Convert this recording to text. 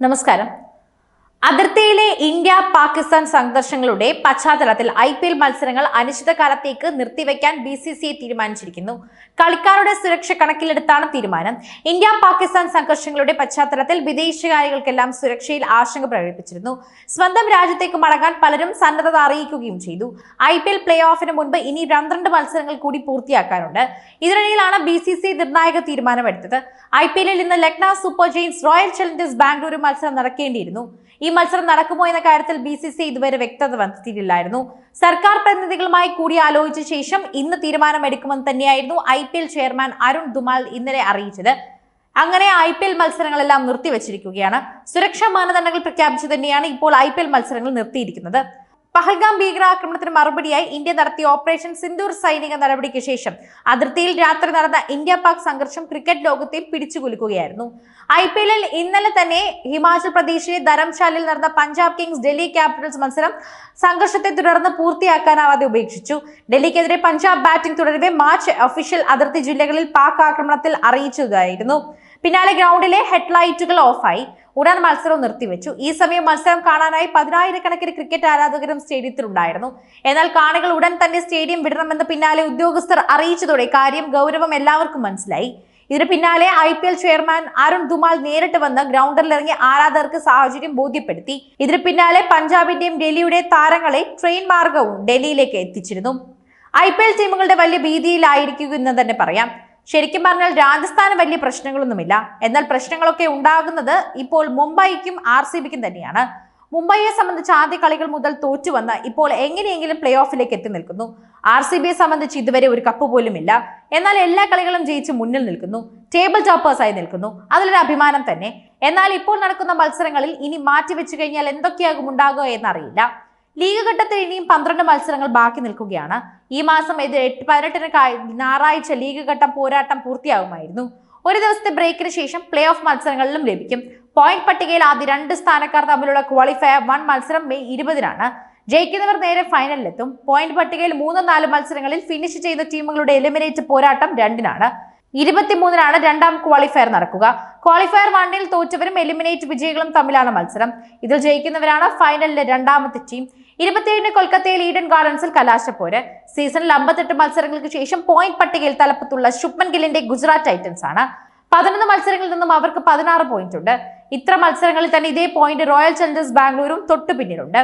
നമസ്കാരം അതിർത്തിയിലെ ഇന്ത്യ പാകിസ്ഥാൻ സംഘർഷങ്ങളുടെ പശ്ചാത്തലത്തിൽ ഐ പി എൽ മത്സരങ്ങൾ അനിശ്ചിതകാലത്തേക്ക് നിർത്തിവെക്കാൻ ബി സി സി ഐ തീരുമാനിച്ചിരിക്കുന്നു. കളിക്കാരുടെ സുരക്ഷ കണക്കിലെടുത്താണ് തീരുമാനം. ഇന്ത്യ പാകിസ്ഥാൻ സംഘർഷങ്ങളുടെ പശ്ചാത്തലത്തിൽ വിദേശകാരികൾക്കെല്ലാം സുരക്ഷയിൽ ആശങ്ക പ്രകടിപ്പിച്ചിരുന്നു. സ്വന്തം രാജ്യത്തേക്ക് മടങ്ങാൻ പലരും സന്നദ്ധത അറിയിക്കുകയും ചെയ്തു. ഐ പി എൽ പ്ലേ ഓഫിന് മുൻപ് ഇനി പന്ത്രണ്ട് മത്സരങ്ങൾ കൂടി പൂർത്തിയാക്കാനുണ്ട്. ഇതിനിടയിലാണ് ബി സി സി ഐ നിർണായക തീരുമാനമെടുത്തത്. ഐ പി എല്ലിൽ ഇന്ന് Lucknow super giants royal challengers Bengaluru മത്സരം നടക്കേണ്ടിയിരുന്നു. ഈ മത്സരം നടക്കുമോ എന്ന കാര്യത്തിൽ ബി സി സി ഇതുവരെ വ്യക്തത വന്നിട്ടില്ലായിരുന്നു. സർക്കാർ പ്രതിനിധികളുമായി കൂടിയാലോചിച്ച ശേഷം ഇന്ന് തീരുമാനമെടുക്കുമെന്ന് തന്നെയായിരുന്നു I P L chairman Arun Dhumal ഇന്നലെ അറിയിച്ചത്. അങ്ങനെ ഐ പി എൽ മത്സരങ്ങളെല്ലാം നിർത്തിവച്ചിരിക്കുകയാണ്. സുരക്ഷാ മാനദണ്ഡങ്ങൾ പ്രഖ്യാപിച്ചു തന്നെയാണ് ഇപ്പോൾ ഐ പി എൽ മത്സരങ്ങൾ നിർത്തിയിരിക്കുന്നത്. പഹൽഗാം ഭീകരാക്രമണത്തിന് മറുപടിയായി ഇന്ത്യ നടത്തിയ ഓപ്പറേഷൻ സിന്ദൂർ സൈനിക നടപടിക്ക് ശേഷം അതിർത്തിയിൽ രാത്രി നടന്ന ഇന്ത്യ പാക് സംഘർഷം ക്രിക്കറ്റ് ലോകത്തെ പിടിച്ചുകുലുക്കുകയായിരുന്നു. ഐ പി എല്ലിൽ ഇന്നലെ തന്നെ ഹിമാചൽ പ്രദേശിലെ ധരംശാലയിൽ നടന്ന പഞ്ചാബ് കിങ്സ് ഡൽഹി ക്യാപിറ്റൽസ് മത്സരം സംഘർഷത്തെ തുടർന്ന് പൂർത്തിയാക്കാനാവാതെ ഉപേക്ഷിച്ചു. ഡൽഹിക്കെതിരെ പഞ്ചാബ് ബാറ്റിംഗ് തുടരവെ മാച്ച് ഒഫീഷ്യൽ അതിർത്തി ജില്ലകളിൽ പാക് ആക്രമണത്തിൽ അറിയിച്ചതായിരുന്നു. പിന്നാലെ ഗ്രൗണ്ടിലെ ഹെഡ്ലൈറ്റുകൾ ഓഫായി. ഉടൻ മത്സരം നിർത്തിവെച്ചു. ഈ സമയം മത്സരം കാണാനായി പതിനായിരക്കണക്കിന് ക്രിക്കറ്റ് ആരാധകരും സ്റ്റേഡിയത്തിലുണ്ടായിരുന്നു. എന്നാൽ കാണികൾ ഉടൻ തന്നെ സ്റ്റേഡിയം വിടണമെന്ന് പിന്നാലെ ഉദ്യോഗസ്ഥർ അറിയിച്ചതോടെ കാര്യം ഗൗരവം എല്ലാവർക്കും മനസ്സിലായി. ഇതിന് പിന്നാലെ I P L chairman Arun Dhumal നേരിട്ട് വന്ന് ഗ്രൗണ്ടിലിറങ്ങി ആരാധകർക്ക് സാഹചര്യം ബോധ്യപ്പെടുത്തി. ഇതിന് പിന്നാലെ പഞ്ചാബിന്റെയും ഡൽഹിയുടെ താരങ്ങളെ ട്രെയിൻ മാർഗവും ഡൽഹിയിലേക്ക് എത്തിച്ചിരുന്നു. ഐ പി എൽ ടീമുകളുടെ വലിയ ഭീതിയിലായിരിക്കും എന്ന് തന്നെ പറയാം. ശരിക്കും പറഞ്ഞാൽ രാജസ്ഥാന് വലിയ പ്രശ്നങ്ങളൊന്നുമില്ല. എന്നാൽ പ്രശ്നങ്ങളൊക്കെ ഉണ്ടാകുന്നത് ഇപ്പോൾ മുംബൈക്കും ആർ സി ബിക്കും തന്നെയാണ്. മുംബൈയെ സംബന്ധിച്ച് ആദ്യ കളികൾ മുതൽ തോറ്റു വന്ന് ഇപ്പോൾ എങ്ങനെയെങ്കിലും പ്ലേ ഓഫിലേക്ക് എത്തി നിൽക്കുന്നു. ആർ സി ബിയെ സംബന്ധിച്ച് ഇതുവരെ ഒരു കപ്പ് പോലും ഇല്ല എന്നാൽ എല്ലാ കളികളും ജയിച്ച് മുന്നിൽ നിൽക്കുന്നു. ടേബിൾ ടോപ്പേഴ്സായി നിൽക്കുന്നു. അതിലൊരു അഭിമാനം തന്നെ. എന്നാൽ ഇപ്പോൾ നടക്കുന്ന മത്സരങ്ങളിൽ ഇനി മാറ്റിവെച്ചു കഴിഞ്ഞാൽ എന്തൊക്കെയാകും ഉണ്ടാകുക എന്നറിയില്ല. ലീഗ് ഘട്ടത്തിൽ ഇനിയും പന്ത്രണ്ട് മത്സരങ്ങൾ ബാക്കി നിൽക്കുകയാണ്. ഈ മാസം ഇത് എട്ട് പതിനെട്ടിന് ഞായറാഴ്ച ലീഗ് ഘട്ടം പോരാട്ടം പൂർത്തിയാകുമായിരുന്നു ഒരു ദിവസത്തെ ബ്രേക്കിന് ശേഷം പ്ലേ ഓഫ് മത്സരങ്ങളിലും ലഭിക്കും. പോയിന്റ് പട്ടികയിൽ ആദ്യ രണ്ട് സ്ഥാനക്കാർ തമ്മിലുള്ള ക്വാളിഫയർ വൺ മത്സരം മെയ് ഇരുപതിനാണ്. ജയിക്കുന്നവർ നേരെ ഫൈനലിലെത്തും. പോയിന്റ് പട്ടികയിൽ മൂന്നും നാല് മത്സരങ്ങളിൽ ഫിനിഷ് ചെയ്യുന്ന ടീമുകളുടെ എലിമിനേറ്റ് പോരാട്ടം രണ്ടിനാണ്. ഇരുപത്തിമൂന്നിനാണ് രണ്ടാം ക്വാളിഫയർ നടക്കുക. ക്വാളിഫയർ വണ്ണിൽ തോറ്റവരും എലിമിനേറ്റ് വിജയികളും തമ്മിലാണ് മത്സരം. ഇതിൽ ജയിക്കുന്നവരാണ് ഫൈനലിലെ രണ്ടാമത്തെ ടീം ഇരുപത്തിയേഴിന് കൊൽക്കത്തയിൽ ഈഡൻ ഗാർഡൻസിൽ കലാശപ്പോര്. സീസണിൽ അമ്പത്തെട്ട് മത്സരങ്ങൾക്ക് ശേഷം പോയിന്റ് പട്ടികയിൽ തലപ്പത്തുള്ള ശുഭ്മൻ ഗില്ലിന്റെ ഗുജറാത്ത് ടൈറ്റൻസ് ആണ്. പതിനൊന്ന് മത്സരങ്ങളിൽ നിന്നും അവർക്ക് പതിനാറ് പോയിന്റ് ഉണ്ട്. ഇത്ര മത്സരങ്ങളിൽ തന്നെ ഇതേ പോയിന്റ് റോയൽ ചലഞ്ചേഴ്സ് ബാംഗ്ലൂരും തൊട്ടു പിന്നിലുണ്ട്.